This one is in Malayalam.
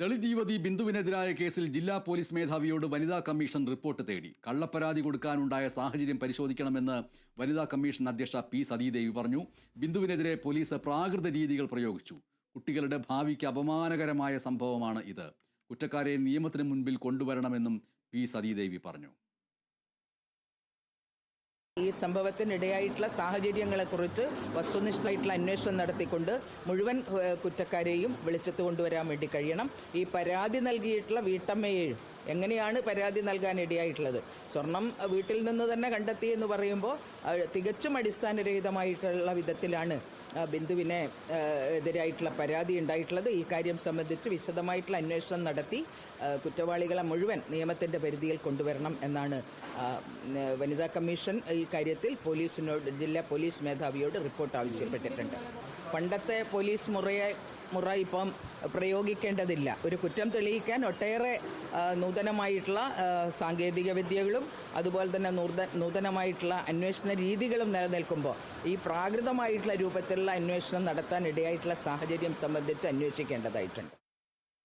ദളിത് യുവതി ബിന്ദുവിനെതിരായ കേസിൽ ജില്ലാ പോലീസ് മേധാവിയോട് വനിതാ കമ്മീഷൻ റിപ്പോർട്ട് തേടി. കള്ളപ്പരാതി കൊടുക്കാനുണ്ടായ സാഹചര്യം പരിശോധിക്കണമെന്ന് വനിതാ കമ്മീഷൻ അധ്യക്ഷ പി സതീദേവി പറഞ്ഞു. ബിന്ദുവിനെതിരെ പോലീസ് പ്രാകൃത രീതികൾ പ്രയോഗിച്ചു. കുട്ടികളുടെ ഭാവിക്ക് അപമാനകരമായ സംഭവമാണ് ഇത്. കുറ്റക്കാരെ നിയമത്തിന് മുൻപിൽ കൊണ്ടുവരണമെന്നും പി സതീദേവി പറഞ്ഞു. സംഭവത്തിനിടയായിട്ടുള്ള സാഹചര്യങ്ങളെക്കുറിച്ച് വസ്തുനിഷ്ഠമായിട്ടുള്ള അന്വേഷണം നടത്തിക്കൊണ്ട് മുഴുവൻ കുറ്റക്കാരെയും വെളിച്ചത്ത് കൊണ്ടുവരാൻ വേണ്ടി കഴിയണം. ഈ പരാതി നൽകിയിട്ടുള്ള വീട്ടമ്മയെയും എങ്ങനെയാണ് പരാതി നൽകാൻ ഇടയായിട്ടുള്ളത്? സ്വർണം വീട്ടിൽ നിന്ന് തന്നെ കണ്ടെത്തി എന്ന് പറയുമ്പോൾ തികച്ചും അടിസ്ഥാനരഹിതമായിട്ടുള്ള വിധത്തിലാണ് ബിന്ദുവിനെ എതിരായിട്ടുള്ള പരാതി ഉണ്ടായിട്ടുള്ളത്. ഈ കാര്യം സംബന്ധിച്ച് വിശദമായിട്ടുള്ള അന്വേഷണം നടത്തി കുറ്റവാളികളെ മുഴുവൻ നിയമത്തിന്റെ പരിധിയിൽ കൊണ്ടുവരണം എന്നാണ് വനിതാ കമ്മീഷൻ ഈ കാര്യത്തിൽ പോലീസിനോട് ജില്ലാ പോലീസ് മേധാവിയോട് റിപ്പോർട്ട് ആവശ്യപ്പെട്ടിട്ടുണ്ട്. പണ്ടത്തെ പോലീസ് മുറയെ മുറ ഇപ്പം പ്രയോഗിക്കേണ്ടതില്ല. ഒരു കുറ്റം തെളിയിക്കാൻ ഒട്ടേറെ നൂതനമായിട്ടുള്ള സാങ്കേതിക വിദ്യകളും അതുപോലെ തന്നെ നൂത നൂതനമായിട്ടുള്ള അന്വേഷണ രീതികളും നിലനിൽക്കുമ്പോൾ ഈ പ്രാകൃതമായിട്ടുള്ള രൂപത്തിലുള്ള അന്വേഷണം നടത്താൻ ഇടയായിട്ടുള്ള സാഹചര്യം സംബന്ധിച്ച് അന്വേഷിക്കേണ്ടതായിട്ടുണ്ട്.